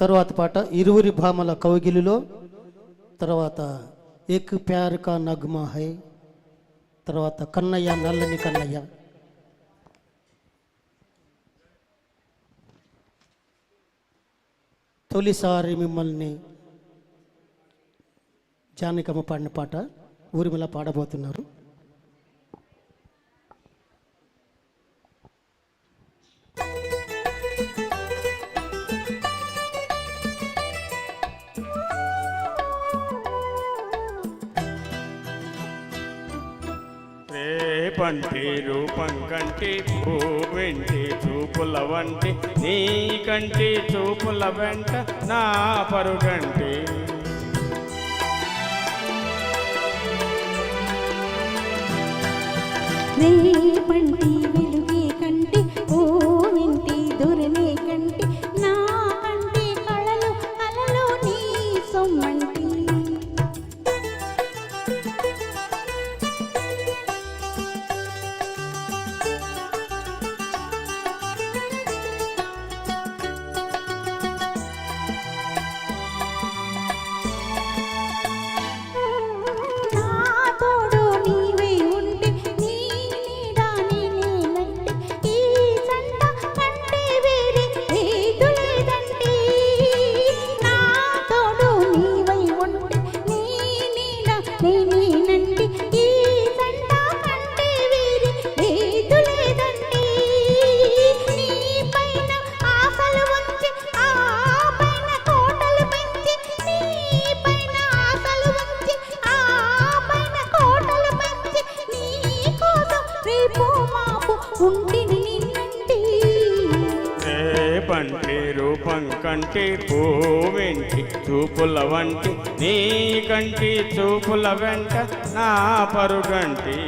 తర్వాత పాట ఇరువురి భామల కౌగిలిలో తర్వాత ఏక్ ప్యార్ కా నగ్మా హై తర్వాత కన్నయ్య నల్లని కన్నయ్య. తొలిసారి మిమ్మల్ని జానకమ్మ పాడిన పాట ఊరిమిలా పాడబోతున్నారు. రేపంటి రూపం కంటి వెంటి చూపుల వంటి నీ కంటి చూపుల వెంట నా పరుగంటి. నీ వెలుగే నేనేనంటే ఈ కంటే నీ పైన ఆశలు ఉంచి ఆ పైన కోటలు పెంచి నీ పైన ఆశలు ఉంచి ఆ పైన కోటలు పెంచి నీ కోసం రేపు మాపు రేపంటి రూపం కంటే వెంటి చూపుల వంటి నీ కంటి చూపుల వెంట నా పరుగంటి.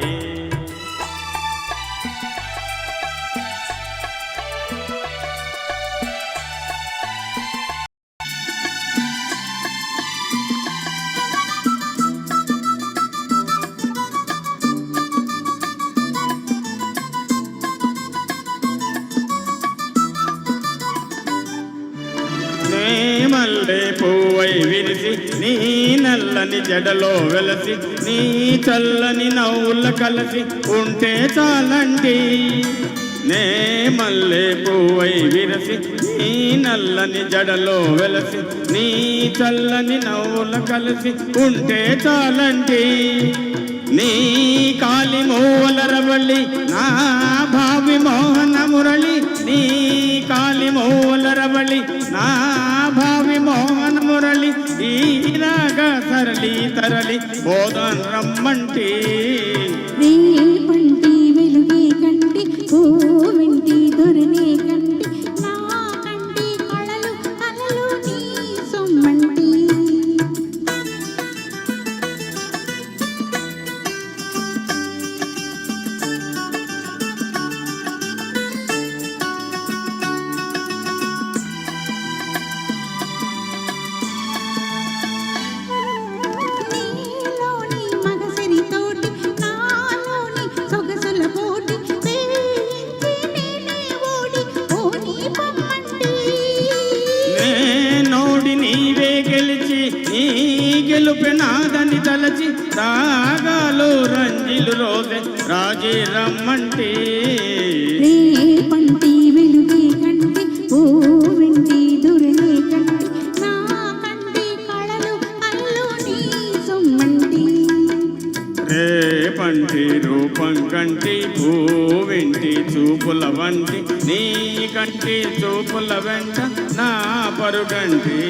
మల్లె పువ్వై విరిసి నీ నల్లని జడలో వెలసి నీ చల్లని నవ్వుల కలసి ఉంటే చాలండి. నే మల్లె పువ్వై విరసి నీ నల్లని జడలో వెలసి నీ చల్లని నవ్వుల కలిసి ఉంటే చాలండి. నీ కాలి మూవల రవళి నా భావి మోహన మురళి నీ కాలి మూవల రవళి నా భావి మోహన మురళి ఈ రాగ తరలి తరలి బోధన్ రమ్మంటే. తలచి రాగాలు రంజిలు రోజే. రాజీ రమ్మంటి. రేపంటి వెలుగే కంటి ఓ వింటి దొరనే కంటి. నా కంటి కళలు అల్లు నీ సొమ్మంటి. రేపంటి రూపం కంటి భూవింటి చూపుల వంటి. నీ కంటి చూపుల వెంట నా పరుగంటి.